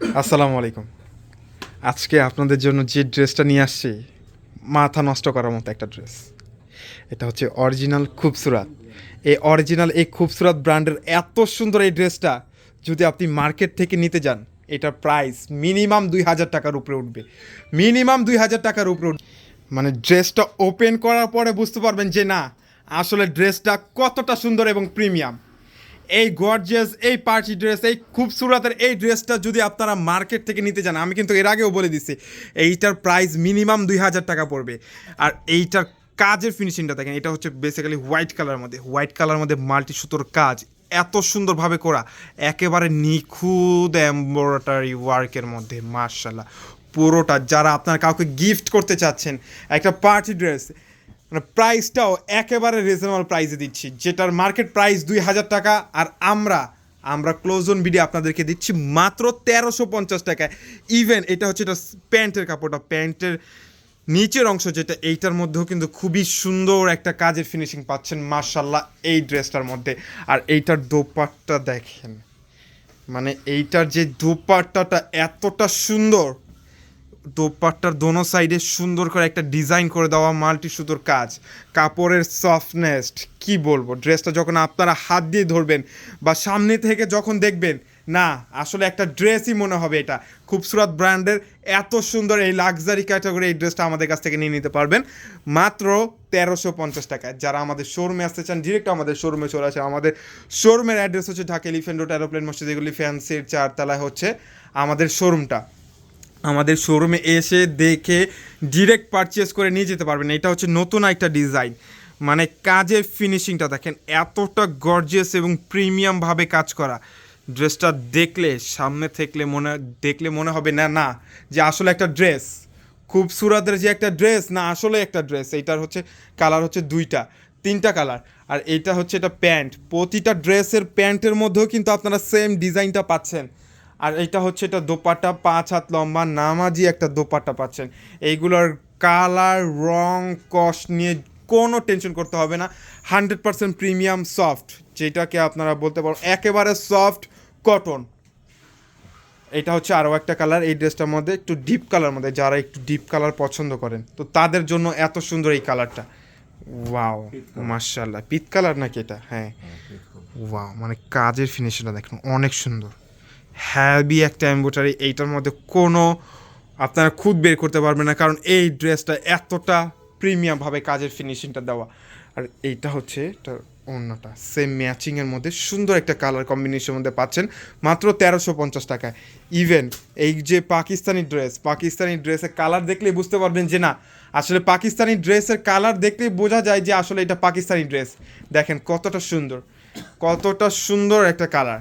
আসসালামু আলাইকুম। আজকে আপনাদের জন্য যে ড্রেসটা নিয়ে আসছি, মাথা নষ্ট করার মতো একটা ড্রেস। এটা হচ্ছে অরিজিনাল খুবসুরাত। এই অরিজিনাল এই খুবসুরাত ব্র্যান্ডের এত সুন্দর এই ড্রেসটা, যদি আপনি মার্কেট থেকে নিতে যান, এটার প্রাইস মিনিমাম দুই হাজার টাকার উপরে উঠবে। মিনিমাম দুই হাজার টাকার উপরে উঠবে। মানে ড্রেসটা ওপেন করার পরে বুঝতে পারবেন যে না, আসলে ড্রেসটা কতটা সুন্দর এবং প্রিমিয়াম। এই গর্জিয়াস এই পার্টি ড্রেস এই খুবসুরাতের এই ড্রেসটা যদি আপনারা মার্কেট থেকে নিতে যান আমি কিন্তু এর আগেও বলে দিছি, এইটার প্রাইস মিনিমাম দুই হাজার টাকা পড়বে। আর এইটার কাজের ফিনিশিংটা দেখেন, এটা হচ্ছে বেসিক্যালি হোয়াইট কালার মধ্যে হোয়াইট কালার মধ্যে মাল্টি সুতোর কাজ, এত সুন্দরভাবে করা, একেবারে নিখুঁত এম্ব্রয়ডারি ওয়ার্কের মধ্যে মার্শাল্লাহ পুরোটা যারা আপনার কাউকে গিফট করতে চাচ্ছেন, একটা পার্টি ড্রেস মানে প্রাইসটাও একেবারে রিজনেবল প্রাইসে দিচ্ছি। যেটার মার্কেট প্রাইস দুই হাজার টাকা আর আমরা আমরা ক্লোজন ভিডিও আপনাদেরকে দিচ্ছি মাত্র তেরোশো পঞ্চাশ টাকায়। ইভেন এটা হচ্ছে এটা প্যান্টের কাপড়টা, প্যান্টের নিচের অংশ যেটা, এইটার মধ্যেও কিন্তু খুবই সুন্দর একটা কাজের ফিনিশিং পাচ্ছেন মার্শাল্লাহ এই ড্রেসটার মধ্যে। আর এইটার দোপাট্টা দেখেন মানে এইটার যে দোপাট্টাটা এতটা সুন্দর দোপাট্টার দোনো সাইডে সুন্দর করে একটা ডিজাইন করে দেওয়া মাল্টি সুতোর কাজ। কাপড়ের সফটনেস কি বলব? ড্রেসটা যখন আপনারা হাত দিয়ে ধরবেন বা সামনে থেকে যখন দেখবেন, না, আসলে একটা ড্রেসই মনে হবে এটা। খুবসুরত ব্র্যান্ডের এত সুন্দর এই লাক্সারি ক্যাটাগরি এই ড্রেসটা আমাদের কাছ থেকে নিয়ে নিতে পারবেন। মাত্র তেরোশো পঞ্চাশ টাকায়। যারা আমাদের শোরুমে আসতে চান ডিরেক্ট আমাদের শোরুমে চলে আসে আমাদের শোরুমের অ্যাড্রেস হচ্ছে ঢাকা এলিফেন্ট রোড অ্যারোপ্লেন মসজিদ এগুলি ফ্যান্সির চারতলায় হচ্ছে আমাদের শোরুমটা আমাদের শোরুমে এসে দেখে ডিরেক্ট পারচেস করে নিয়ে যেতে পারবেন। এটা হচ্ছে নতুন একটা ডিজাইন মানে কাজের ফিনিশিংটা দেখেন, এতটা গর্জিয়াস এবং প্রিমিয়ামভাবে কাজ করা। ড্রেসটা দেখলে, সামনে থাকলে মনে, দেখলে মনে হবে না না, যে আসলে একটা ড্রেস খুব সুরাতের যে একটা ড্রেস না আসলে একটা ড্রেস এইটার হচ্ছে কালার হচ্ছে দুইটা, তিনটা কালার আর এইটা হচ্ছে এটা প্যান্ট। প্রতিটা ড্রেসের প্যান্টের মধ্যেও কিন্তু আপনারা সেম ডিজাইনটা পাচ্ছেন। আর এটা হচ্ছে এটা দোপাট্টা পাঁচ হাত লম্বা নামাজি একটা দোপাট্টা পাচ্ছেন। এইগুলোর কালার রং কস নিয়ে কোনো টেনশন করতে হবে না। হান্ড্রেড পার্সেন্ট প্রিমিয়াম সফট যেটাকে আপনারা বলতে পারো একেবারে সফট কটন। এটা হচ্ছে আরও একটা কালার এই ড্রেসটার মধ্যে একটু ডিপ কালার মধ্যে যারা একটু ডিপ কালার পছন্দ করেন। তো তাদের জন্য এত সুন্দর এই কালারটা। ওয়াও মার্শাল্লাহ পিত কালার নাকি এটা? হ্যাঁ। ওয়াও মানে কাজের ফিনিশিংটা দেখুন অনেক সুন্দর। হ্যাভি একটা এম্বোটারি এইটার মধ্যে কোনো আপনারা খুদ বের করতে পারবেন না, কারণ এই ড্রেসটা এতটা প্রিমিয়ামভাবে কাজের ফিনিশিংটা দেওয়া। আর এইটা হচ্ছে এটা অন্যটা সেম ম্যাচিংয়ের মধ্যে সুন্দর একটা কালার কম্বিনেশনের মধ্যে পাচ্ছেন, মাত্র তেরোশো পঞ্চাশ টাকায়। ইভেন এই যে পাকিস্তানি ড্রেস পাকিস্তানি ড্রেসের কালার দেখলেই বুঝতে পারবেন যে না, আসলে পাকিস্তানি ড্রেসের কালার দেখলেই বোঝা যায় যে আসলে এটা পাকিস্তানি ড্রেস দেখেন কতটা সুন্দর কতটা সুন্দর একটা কালার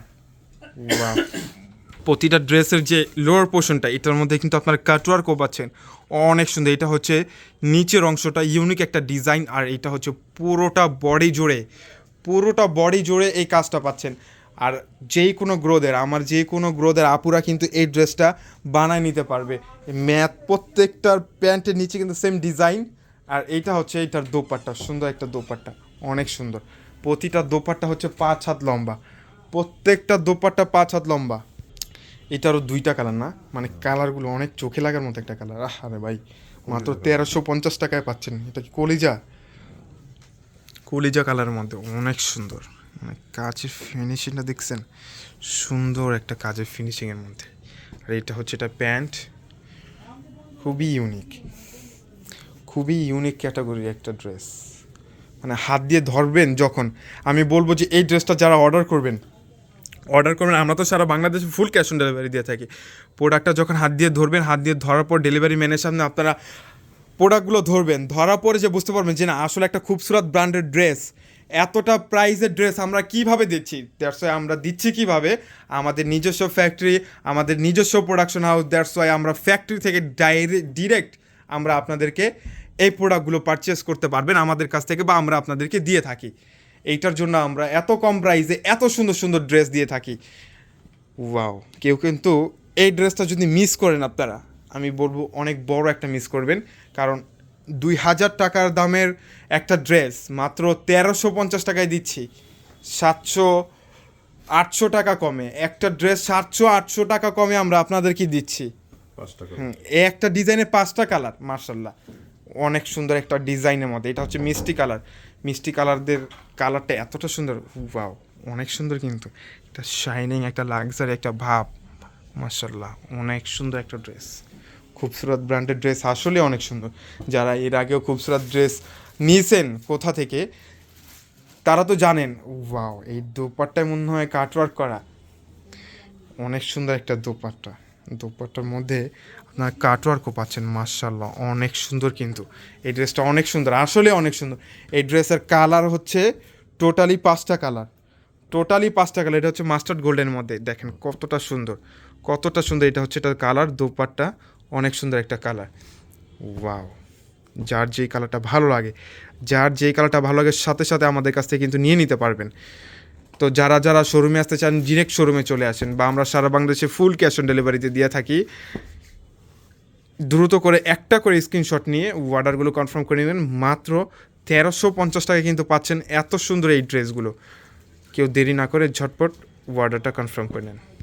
প্রতিটা ড্রেসের যে লোয়ার পোর্শনটা এটার মধ্যে কিন্তু আপনারা কাটওয়ার্কও পাচ্ছেন। অনেক সুন্দর। এটা হচ্ছে নিচের অংশটা ইউনিক একটা ডিজাইন আর এটা হচ্ছে পুরোটা বডি জুড়ে, পুরোটা বডি জুড়ে এই কাজটা পাচ্ছেন। আর যেই কোনো গ্রোদের আমার যে কোনো গ্রোদের আপুরা কিন্তু এই ড্রেসটা বানায় নিতে পারবে। ম্যাথ প্রত্যেকটার প্যান্টের নিচে কিন্তু সেম ডিজাইন আর এইটা হচ্ছে এইটার দোপাট্টা, সুন্দর একটা দোপাট্টা, অনেক সুন্দর। প্রতিটা দোপাট্টা হচ্ছে পাঁচ হাত লম্বা। প্রত্যেকটা দোপাট্টা পাঁচ হাত লম্বা। এটারও দুইটা কালার না। মানে কালারগুলো অনেক চোখে লাগার মতো একটা কালার আরে ভাই, মাত্র তেরোশো পঞ্চাশ টাকায় পাচ্ছেন। এটা কি কলিজা? কলিজা কালারের মধ্যে অনেক সুন্দর। মানে কাজের ফিনিশিংটা দেখছেন? সুন্দর একটা কাজের ফিনিশিংয়ের মধ্যে। আর এটা হচ্ছে এটা প্যান্ট। খুবই ইউনিক খুবই ইউনিক ক্যাটাগরির একটা ড্রেস মানে হাত দিয়ে ধরবেন যখন। আমি বলব যে এই ড্রেসটা যারা অর্ডার করবেন অর্ডার করবেন। আমরা তো সারা বাংলাদেশে ফুল ক্যাশ অন ডেলিভারি দিয়ে থাকি। প্রোডাক্টটা যখন হাত দিয়ে ধরবেন, হাত দিয়ে ধরার পর ডেলিভারি ম্যানের সামনে আপনারা প্রোডাক্টগুলো ধরবেন। ধরার পরে যে বুঝতে পারবেন যে না, আসলে একটা খুবসুরত ব্র্যান্ডের ড্রেস এতটা প্রাইসের ড্রেস আমরা কীভাবে দিচ্ছি? দ্যাটস ওয়াই আমরা দিচ্ছি কীভাবে? আমাদের নিজস্ব ফ্যাক্টরি আমাদের নিজস্ব প্রোডাকশন হাউস দ্যাটস ওয়াই আমরা ফ্যাক্টরি থেকে ডাইরেক্ট ডিরেক্ট আমরা আপনাদেরকে এই প্রোডাক্টগুলো পারচেস করতে পারবেন আমাদের কাছ থেকে বা আমরা আপনাদেরকে দিয়ে থাকি। এইটার জন্য আমরা এত কম প্রাইসে এত সুন্দর সুন্দর ড্রেস দিয়ে থাকি। ওয়াও কেউ কিন্তু এই ড্রেসটা যদি মিস করেন আপনারা আমি বলব অনেক বড় একটা মিস করবেন। কারণ দুই হাজার টাকার দামের একটা ড্রেস মাত্র তেরোশো পঞ্চাশ টাকায় দিচ্ছি। সাতশো আটশো টাকা কমে। একটা ড্রেস সাতশো আটশো টাকা কমে আমরা আপনাদেরকে দিচ্ছি। হুম, এই একটা ডিজাইনের পাঁচটা কালার মার্শাল্লাহ অনেক সুন্দর একটা ডিজাইনের মধ্যে। এটা হচ্ছে মিষ্টি কালার মিষ্টি কালারদের কালারটা এতটা সুন্দর, ওয়াও, অনেক সুন্দর কিন্তু। এটা শাইনিং একটা লাক্সারি একটা ভাব মার্শাল্লাহ অনেক সুন্দর একটা ড্রেস খুবসুরত ব্র্যান্ডের ড্রেস আসলে অনেক সুন্দর। যারা এর আগেও খুবসুরত ড্রেস নিয়েছেন কোথা থেকে, তারা তো জানেন, ওয়াও, এই দোপাট্টায় মনে হয় কাটওয়ার্ক করা। অনেক সুন্দর একটা দোপাট্টা। দোপাট্টার মধ্যে আপনার কাটওয়ার্কও পাচ্ছেন মার্শাল্লাহ অনেক সুন্দর কিন্তু। এই ড্রেসটা অনেক সুন্দর, আসলে অনেক সুন্দর। এই ড্রেসের কালার হচ্ছে টোটালি পাঁচটা কালার টোটালি পাঁচটা কালার এটা হচ্ছে মাস্টার্ড গোল্ডের মধ্যে। দেখেন কতটা সুন্দর কতটা সুন্দর এটা হচ্ছে এটার কালার দোপাট্টা, অনেক সুন্দর একটা কালার ওয়াও যার যেই কালারটা ভালো লাগে, যার যেই কালারটা ভালো লাগে, সাথে সাথে আমাদের কাছ থেকে কিন্তু নিয়ে নিতে পারবেন। তো যারা যারা শোরুমে আসতে চান ডিরেক্ট শোরুমে চলে আসেন, বা আমরা সারা বাংলাদেশে ফুল ক্যাশ অন ডেলিভারিতে দিয়ে থাকি দ্রুত করে একটা করে স্ক্রিনশট নিয়ে অর্ডারগুলো কনফার্ম করে নেবেন। মাত্র তেরোশো পঞ্চাশ টাকা কিন্তু পাচ্ছেন এত সুন্দর এই ড্রেসগুলো কেউ দেরি না করে ঝটপট অর্ডারটা কনফার্ম করে নেন।